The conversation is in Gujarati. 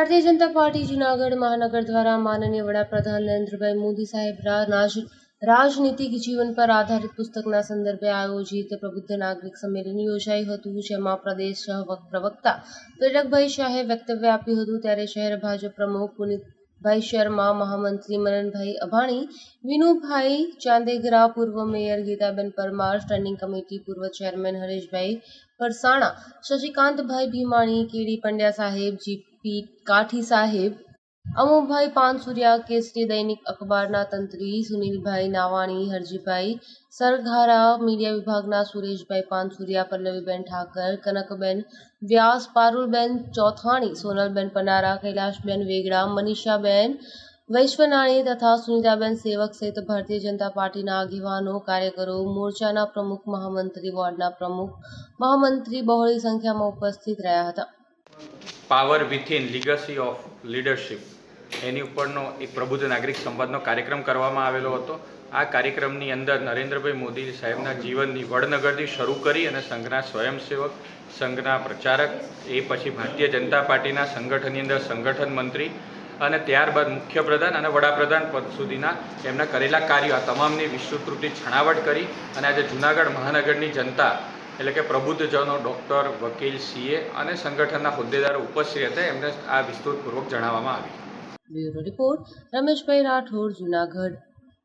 ભારતીય જનતા પાર્ટી જૂનાગઢ મહાનગર દ્વારા માનનીય વડાપ્રધાન નરેન્દ્રભાઈ મોદી સાહેબ રાજ રાજનીતિક જીવન પર આધારિત પુસ્તકના સંદર્ભે આયોજિત પ્રબુદ્ધ નાગરિક સંમેલન યોજાયું હતું, જેમાં પ્રદેશ પ્રવક્તા પ્રેરકભાઈ શાહે વક્તવ્ય આપ્યું હતું. ત્યારે શહેર ભાજપ પ્રમુખ પુનિતભાઈ શર્મા, મહામંત્રી મનનભાઈ અભાણી, વિનુભાઈ ચાંદેગરા, પૂર્વ mayor Gitaben Parmar, standing committee પૂર્વ ચેરમેન હરેશભાઈ પરસાણા, શશિકાંતભાઈ ભીમાણી, કેડી પંડ્યા સાહેબ જીપી કાઠી સાહેબ અમુભાઈ પાનસુરિયા, કેસરી દૈનિક અખબારના તંત્રી સુનિલભાઈ નાવાણી, હરજીભાઈ સરઘારા, મીડિયા વિભાગના સુરેશભાઈ પાનસુરિયા, પલ્લવીબેન ઠાકર, કનકબેન વ્યાસ, પારુલબેન ચોથાણી, સોનલબેન પનારા, કૈલાશબેન વેગડા, મનીષાબેન વૈશ્વનાણી તથા સુનિતાબેન સેવક સહિત ભારતીય જનતા પાર્ટીના આગેવાનો, કાર્યકરો, મોરચાના પ્રમુખ, મહામંત્રી, વોર્ડના પ્રમુખ, મહામંત્રી બહોળી સંખ્યામાં ઉપસ્થિત રહ્યા હતા. Power within legacy of leadership. એની ઉપરનો એક પ્રબુદ્ધ નાગરિક સંવાદનો કાર્યક્રમ કરવામાં આવેલો હતો. આ કાર્યક્રમની અંદર નરેન્દ્રભાઈ મોદી સાહેબના જીવનની વડનગરથી શરૂ કરી અને સંઘના સ્વયંસેવક, સંઘના પ્રચારક, એ પછી ભારતીય જનતા પાર્ટીના સંગઠનની અંદર સંગઠન મંત્રી અને ત્યારબાદ મુખ્યપ્રધાન અને વડાપ્રધાન પદ સુધીના એમના કરેલા કાર્યો આ તમામની વિશ્વકૃતિ છણાવટ કરી અને આજે જૂનાગઢ મહાનગરની જનતા એટલે કે પ્રબુદ્ધજનો ડૉક્ટર, વકીલ, સીએ અને સંગઠનના હોદ્દેદારો ઉપસ્થિત હતા એમને આ વિસ્તૃતપૂર્વક જણાવવામાં આવી. રિપોર્ટ, રમેશભાઈ રાઠોડ, જુનાગઢ.